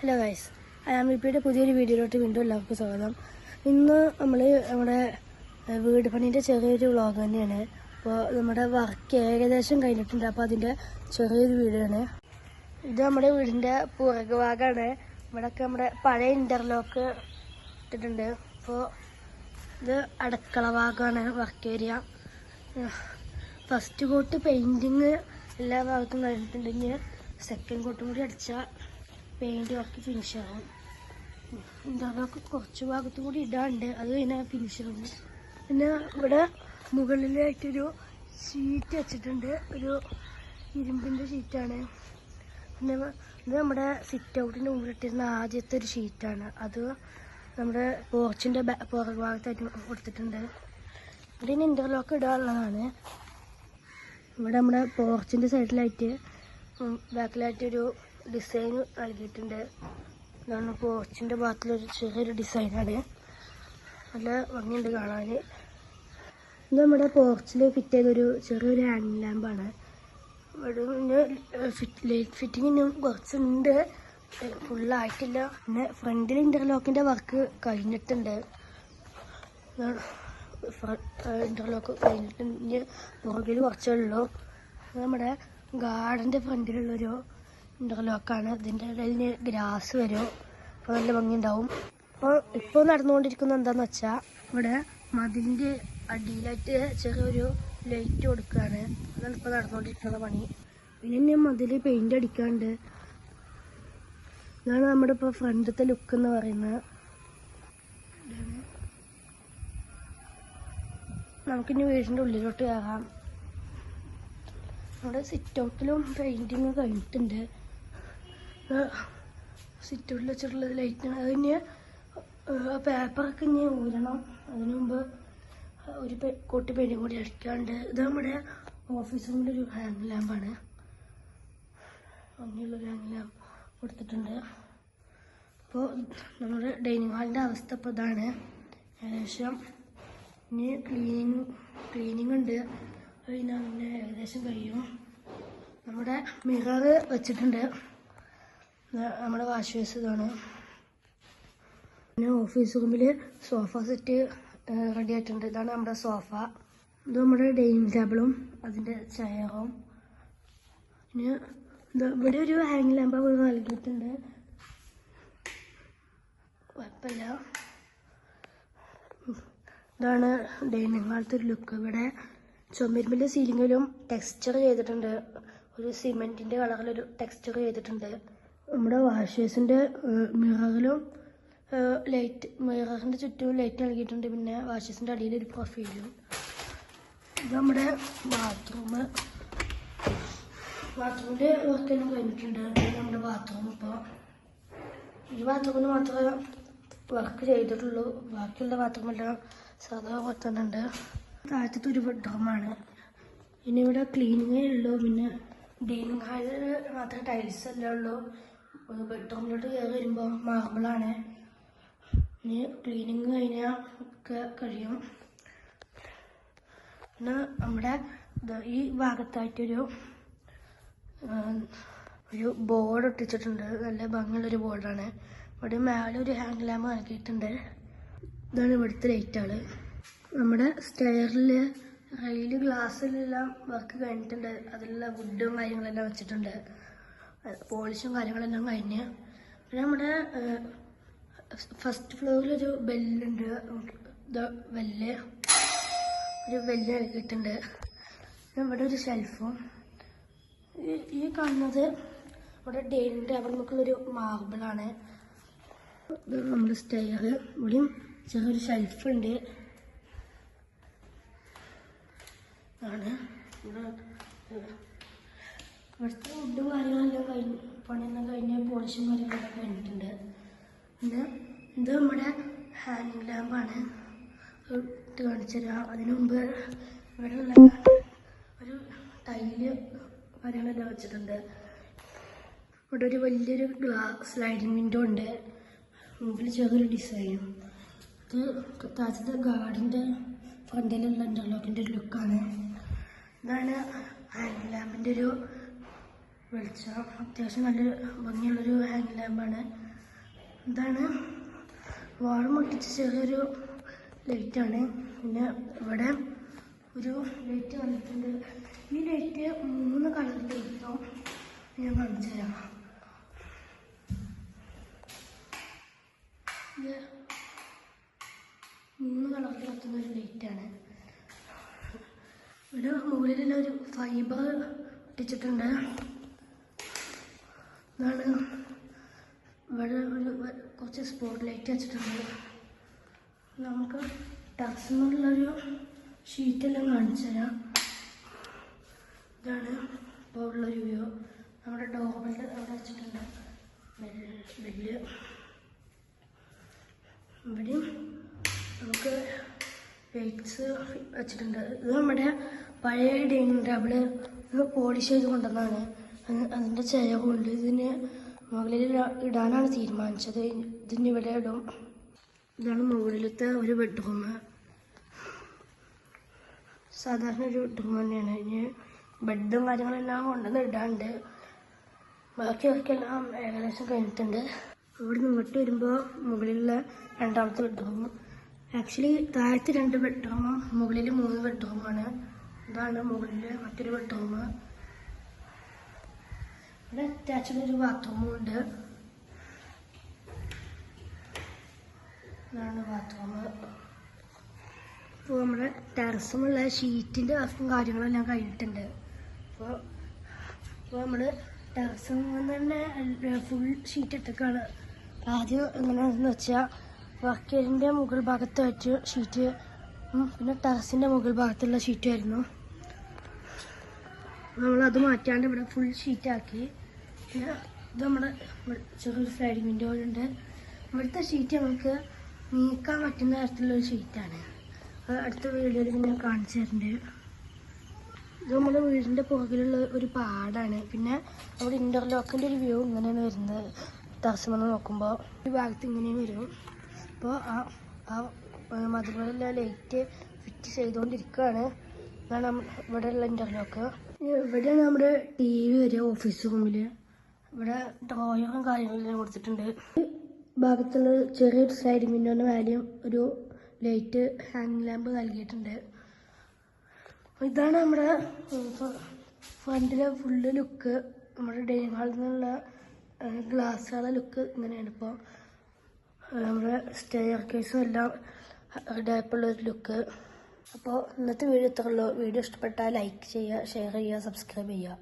Hello guys അയാമിപ്പിയുടെ പുതിയൊരു വീഡിയോയിലോട്ട് വീണ്ടും എല്ലാവർക്കും സ്വാഗതം. ഇന്ന് നമ്മൾ നമ്മുടെ വീട് പണീന്റെ ചെറിയൊരു വ്ളോഗ് തന്നെയാണ്. അപ്പോൾ നമ്മുടെ വർക്ക് ഏകദേശം കഴിഞ്ഞിട്ടുണ്ട്. അപ്പോൾ അതിന്റെ ചെറിയൊരു വീഡിയോ ആണ്. ഇത് നമ്മുടെ വീടിന്റെ പുറകു ഭാഗമാണ് ഇവിടെയൊക്കെ നമ്മുടെ പഴയ ഇന്റർലോക്ക് ഇട്ടിട്ടുണ്ട്. അപ്പോൾ ഇത് അടുക്കള ഭാഗമാണ് work area first coat painting എല്ലാ ഭാഗത്തും കഴിഞ്ഞിട്ടുണ്ടെങ്കിൽ സെക്കൻഡ് കോട്ടും കൂടി അടിച്ചാൽ പെയിന്റ് വർക്ക് ഫിനിഷ് ആവും. ഇന്റർലോക്ക് കുറച്ച് ഭാഗത്തും കൂടി ഇടാണ്ട് അത് പിന്നെ ഫിനിഷ് ആവും. പിന്നെ ഇവിടെ മുകളിലായിട്ടൊരു ഷീറ്റ് വെച്ചിട്ടുണ്ട്. ഒരു ഇരുമ്പിന്റെ ഷീറ്റാണ് പിന്നെ ഇത് നമ്മുടെ സിറ്റ് ഔട്ടിന്റെ മുമ്പിലിട്ടിരുന്ന ആദ്യത്തെ ഒരു ഷീറ്റാണ് അത് നമ്മുടെ പോർച്ചിന്റെ പുറകു ഭാഗത്തായിട്ട് കൊടുത്തിട്ടുണ്ട്. ഇവിടെ ഇനി ഇന്റർലോക്ക് ഇടാനുള്ളതാണ്. ഇവിടെ നമ്മുടെ പോർച്ചിന്റെ സൈഡിലായിട്ട് ബാക്കിലായിട്ടൊരു ഡിസൈൻ നൽകിയിട്ടുണ്ട്. ഇതാണ് പോർച്ചിന്റെ ഭാഗത്തിലൊരു ചെറിയൊരു ഡിസൈനാണ് നല്ല ഭംഗിയുണ്ട് കാണാൻ ഇത് നമ്മുടെ പോർച്ചിൽ ഫിറ്റ് ചെയ്തൊരു ചെറിയൊരു ഹാൻഡ് ലാമ്പാണ് ഇവിടെ പിന്നെ ഫിറ്റ് ലൈറ്റ് ഫിറ്റിംഗ് ഇനിയും കുറച്ചുണ്ട്. ഫുള്ളായിട്ടില്ല പിന്നെ ഫ്രണ്ടിൽ ഇന്റർലോക്കിന്റെ വർക്ക് കഴിഞ്ഞിട്ടുണ്ട്. ഇന്റർലോക്ക് കഴിഞ്ഞിട്ടുണ്ട് പുറകിൽ കുറച്ചേ ഉള്ളൂ. നമ്മുടെ ഗാർഡന്റെ ഫ്രണ്ടിലുള്ളൊരു ഇന്റർലോക്കാണ് ഇതിന്റെ ഇടയിൽ ഗ്രാസ് വരും. അപ്പോൾ നല്ല ഭംഗിയുണ്ടാവും. അപ്പോൾ ഇപ്പോൾ നടന്നുകൊണ്ടിരിക്കുന്നത് എന്താണെന്ന് വെച്ചാൽ ഇവിടെ മതിലിന്റെ അടിയിലായിട്ട് ചെറിയൊരു ലൈറ്റ് കൊടുക്കുകയാണ്. അതാണ് ഇപ്പോൾ നടന്നുകൊണ്ടിരിക്കുന്ന പണി. പിന്നെ ഇനി മതിൽ പെയിന്റ് അടിക്കാണ്ട്. ഇതാണ് നമ്മുടെ ഇപ്പോൾ ഫ്രണ്ടത്തെ ലുക്ക് എന്ന് പറയുന്നത്. നമുക്കിനി വീടിന്റെ ഉള്ളിലോട്ട് കയറാം. നമ്മുടെ സിറ്റ് ഔട്ടിലും പെയിന്റിങ് കഴിഞ്ഞിട്ടുണ്ട്. സിറ്റ് വെച്ചിട്ടുള്ളത് വെച്ചിട്ടുള്ള ലൈറ്റ് അത് ഇനി പേപ്പറൊക്കെ ഇനി ഊരണം. അതിനു മുമ്പ് ഒരു കുട്ടി പെയിന്റും കൂടി അടിക്കാണ്ട്. ഇത് നമ്മുടെ ഓഫീസ് ഒരു ഹാങ് ലാമ്പാണ് അങ്ങനെയുള്ളൊരു ഹാങ് ലാമ്പ് കൊടുത്തിട്ടുണ്ട്. അപ്പോൾ നമ്മുടെ ഡൈനിങ് ഹാളിന്റെ അവസ്ഥ ഇപ്പോൾ ഇതാണ്. ഏകദേശം ഇനി ക്ലീനിങ് ക്ലീനിങ് ഉണ്ട്. അത് കഴിഞ്ഞാൽ പിന്നെ ഏകദേശം കഴിയും. നമ്മുടെ മിറർ വെച്ചിട്ടുണ്ട്. നമ്മുടെ വാഷ് ബേസ് ഇതാണ്. പിന്നെ ഓഫീസ് റൂമിൽ സോഫ സെറ്റ് റെഡി ആയിട്ടുണ്ട്. ഇതാണ് നമ്മുടെ സോഫ. ഇത് നമ്മുടെ ഡൈനിങ് ടേബിളും അതിന്റെ ചെയറും. പിന്നെ ഇവിടെ ഒരു ഹാങ് ലാമ്പ് നൽകിയിട്ടുണ്ട്. കുഴപ്പമില്ല. ഇതാണ് ഡൈനിങ് ഹാളത്തെ ലുക്ക്. ഇവിടെ ചുമരുമ്പിന്റെ സീലിങ്ങിലും ടെക്സ്ചർ ചെയ്തിട്ടുണ്ട്. ഒരു സിമെന്റിന്റെ കളറിലൊരു ടെക്സ്ചർ ചെയ്തിട്ടുണ്ട്. നമ്മുടെ വാഷേഴ്സിന്റെ മിററിലും ലൈറ്റ് മിററിന്റെ ചുറ്റും ലൈറ്റ് നൽകിയിട്ടുണ്ട് പിന്നെ വാഷേഴ്സിന്റെ അടിയിൽ ഒരു പ്രൊഫൈലും ഇത് നമ്മുടെ ബാത്റൂം ബാത്റൂമിന്റെ വർക്കെല്ലാം കഴിഞ്ഞിട്ടുണ്ട്. നമ്മുടെ ബാത്റൂം ഇപ്പോൾ ഈ ബാത്റൂമിന് മാത്രമേ വർക്ക് ചെയ്തിട്ടുള്ളൂ. ബാക്കിയുള്ള ബാത്റൂമെല്ലാം സാധാ കൊത്തുന്നുണ്ട് താഴത്തെ ഒരു ബെഡ്റൂമാണ് ഇനി ഇവിടെ ക്ലീനിങ്ങേ ഉള്ളൂ. പിന്നെ ഡൈനിങ് ഹാളിൽ മാത്രമേ ടൈൽസ് എല്ലാം ഉള്ളൂ. ബെഡ്റൂമിലോട്ട് കയറി വരുമ്പോൾ മാർബിളാണ് ഇനി ക്ലീനിങ് കഴിഞ്ഞാൽ ഒക്കെ കഴിയും. പിന്നെ നമ്മുടെ ഈ ഭാഗത്തായിട്ടൊരു ഒരു ബോർഡ് ഒട്ടിച്ചിട്ടുണ്ട്. നല്ല ഭംഗിയുള്ളൊരു ബോർഡാണ് ഇവിടെ മേലെ ഒരു ഹാങ് ലാമ്പ് നൽകിയിട്ടുണ്ട് ഇതാണ് ഇവിടുത്തെ ലൈറ്റാണ് നമ്മുടെ സ്റ്റെയറിൽ റെയിൽ ഗ്ലാസ്സിലെല്ലാം വർക്ക് കഴിഞ്ഞിട്ടുണ്ട്. അതിലുള്ള വുഡും കാര്യങ്ങളെല്ലാം വെച്ചിട്ടുണ്ട്. പോളിഷും കാര്യങ്ങളെല്ലാം കഴിഞ്ഞ്. പിന്നെ നമ്മുടെ ഫസ്റ്റ് ഫ്ലോറിലൊരു ബെല്ലുണ്ട്. ബെല്ല് ഒരു ബെല്ല് നൽകിയിട്ടുണ്ട് ഇവിടെ ഒരു ഷെൽഫും ഈ- കാണുന്നത് ഇവിടെ ഡൈനിങ് ടേബിൾ നമുക്കുള്ളൊരു മാർബിളാണ് നമ്മുടെ സ്റ്റെയർ ഇവിടെയും ചെറിയൊരു ഷെൽഫ് ഉണ്ട്. ആണ് ഇവിടെ ഇവിടുത്തെ ഫുഡ് കാര്യങ്ങളെല്ലാം കഴിഞ്ഞ് പണിയെല്ലാം കഴിഞ്ഞ് പോളിഷും കാര്യങ്ങളെല്ലാം കഴിഞ്ഞിട്ടുണ്ട്. പിന്നെ ഇത് നമ്മുടെ ഹാൻഡ് ലാമ്പാണ് ഇട്ട് കാണിച്ചു തരാം. അതിനു മുമ്പ് ഇവിടെയുള്ള ഒരു തൈൽ കാര്യങ്ങളെല്ലാം വെച്ചിട്ടുണ്ട്. ഇവിടെ ഒരു വലിയൊരു ഗ്ലാസ് സ്ലൈഡിങ് വിൻഡോ ഉണ്ട്. മുമ്പിൽ ചെറിയൊരു ഡിസൈൻ ഇത് താഴത്തെ ഗാർഡിന്റെ ഫ്രണ്ടിലുള്ള ഇന്റർലോക്കിന്റെ ഒരു ലുക്കാണ് ഇതാണ് ഹാൻഡ് ലാമ്പിന്റെ ഒരു വെളിച്ചം. അത്യാവശ്യം നല്ലൊരു ഭംഗിയുള്ളൊരു ഹാങ് ലാമ്പാണ് ഇതാണ് വാൾ മുട്ടിച്ച ചെറിയൊരു ലൈറ്റാണ് പിന്നെ ഇവിടെ ഒരു ലൈറ്റ് വന്നിട്ടുണ്ട്. ഈ ലൈറ്റ് മൂന്ന് കളർ ലൈറ്റോ ഞാൻ കാണിച്ചു തരാം. മൂന്ന് കളറിൽ കത്തുന്ന ഒരു ലൈറ്റാണ് ഒരു മുകളിലുള്ള ഒരു ഫൈബർ ഒട്ടിച്ചിട്ടുണ്ട് ഇതാണ് ഇവിടെ ഒരു കുറച്ച് സ്പോട്ട് ലൈറ്റ് വെച്ചിട്ടുണ്ട് നമുക്ക് ടെറസിനുള്ളൊരു ഷീറ്റെല്ലാം കാണിച്ചു തരാം. ഇതാണ് ഇപ്പോൾ ഉള്ളൊരു വ്യൂ നമ്മുടെ ഡോറിൽ അവിടെ വെച്ചിട്ടുണ്ട്. ബെല്ല് ഇവിടെയും നമുക്ക് ലൈറ്റ്സ് വെച്ചിട്ടുണ്ട്. ഇത് നമ്മുടെ പഴയ ഡൈനിങ് ടേബിൾ പോളിഷ് ചെയ്ത് കൊണ്ടുവന്നതാണ്. അത് അതിന്റെ കൊണ്ട് ഇതിന് മുകളിൽ ഇടാനാണ് തീരുമാനിച്ചത്. ഇതിന് ഇവിടെ ഇടും. ഇതാണ് മുകളിലത്തെ ഒരു ബെഡ്റൂം. സാധാരണ ഒരു ബെഡ്റൂം തന്നെയാണ്. ഇനി ബെഡും കാര്യങ്ങളെല്ലാം കൊണ്ടുവന്ന് ഇടാണ്ട്. ബാക്കിയൊക്കെല്ലാം ഏകദേശം കഴിഞ്ഞിട്ടുണ്ട്. ഇവിടെ നിന്ന് ഇങ്ങോട്ട് വരുമ്പോൾ മുകളിലുള്ള രണ്ടാമത്തെ ബെഡ്റൂം. ആക്ച്വലി താഴത്തെ രണ്ട് ബെഡ്റൂമും മുകളിൽ മൂന്ന് ബെഡ്റൂമാണ്. ഇതാണ് മുകളിൽ മറ്റൊരു ബെഡ്റൂം. ഇവിടെ അറ്റാച്ച്ഡ് ഒരു ബാത്റൂമും ഉണ്ട്. ഇതാണ് ബാത്റൂം ഇപ്പോൾ നമ്മുടെ ടെറസുമുള്ള ഷീറ്റിന്റെ കാര്യങ്ങളെല്ലാം കഴിഞ്ഞിട്ടുണ്ട്. അപ്പോൾ ഇപ്പോൾ നമ്മൾ ടെറസിൽ തന്നെ ഫുൾ ഷീറ്റ് ഇട്ടേക്കാണ്. ആദ്യം എങ്ങനെയാണെന്ന് വെച്ചാൽ വർക്കേരിന്റെ മുകൾ ഭാഗത്ത് ഭാഗത്തായിട്ട് ഷീറ്റ് പിന്നെ ടെറസിന്റെ മുകൾ ഭാഗത്തുള്ള ഷീറ്റ് ആയിരുന്നു. നമ്മളത് മാറ്റാണ്ട് ഇവിടെ ഫുൾ ഷീറ്റാക്കി പിന്നെ ഇത് നമ്മുടെ ചെറിയൊരു സ്ലൈഡിങ് വിൻഡോ ഉണ്ട്. ഇവിടുത്തെ ഷീറ്റ് നമുക്ക് നീക്കാൻ പറ്റുന്ന തരത്തിലുള്ളൊരു ഷീറ്റാണ് അത് അടുത്ത വീഡിയോയിൽ പിന്നെ കാണിച്ചു തരുന്നുണ്ട് ഇത് നമ്മുടെ വീടിന്റെ പുറകിലുള്ള ഒരു പാടാണ്. പിന്നെ നമ്മുടെ ഇന്റർലോക്കിന്റെ ഒരു വ്യൂ ഇങ്ങനെയാണ് വരുന്നത്. ടെറസ് വന്ന് നോക്കുമ്പോൾ ഈ ഭാഗത്ത് ഇങ്ങനെയാണ് വരും. അപ്പോൾ ആ ആ മതിലുള്ള ലൈറ്റ് ഫിറ്റ് ചെയ്തുകൊണ്ടിരിക്കുകയാണ്. ഇതാണ് ഇവിടെയുള്ള ഇന്റർലോക്ക് ഇവിടെയാണ് നമ്മുടെ ടി വി വരിക ഓഫീസ് റൂമിൽ ഇവിടെ ഡ്രോയറും കാര്യങ്ങളെല്ലാം കൊടുത്തിട്ടുണ്ട്. ഭാഗത്തുള്ള ചെറിയൊരു സൈഡ് വിൻഡോന്റെ മേലെയും ഒരു ലൈറ്റ് ഹാങ് ലാമ്പ് നൽകിയിട്ടുണ്ട്. ഇതാണ് നമ്മുടെ ഫ്രണ്ടിലെ ഫുള്ള് ലുക്ക് നമ്മുടെ ഡൈനിങ് ഹാളിൽ നിന്നുള്ള ഗ്ലാസ്സുകളുടെ ലുക്ക് ഇങ്ങനെയാണ് ഇപ്പോൾ നമ്മുടെ സ്റ്റെയർ കേസും എല്ലാം ഡയപ്പുള്ള ഒരു ലുക്ക് അപ്പോൾ ഇന്നത്തെ വീഡിയോ ഇത്രയുള്ളൂ വീഡിയോ ഇഷ്ടപ്പെട്ടാൽ ലൈക്ക് ചെയ്യുക ഷെയർ ചെയ്യുക സബ്സ്ക്രൈബ് ചെയ്യുക.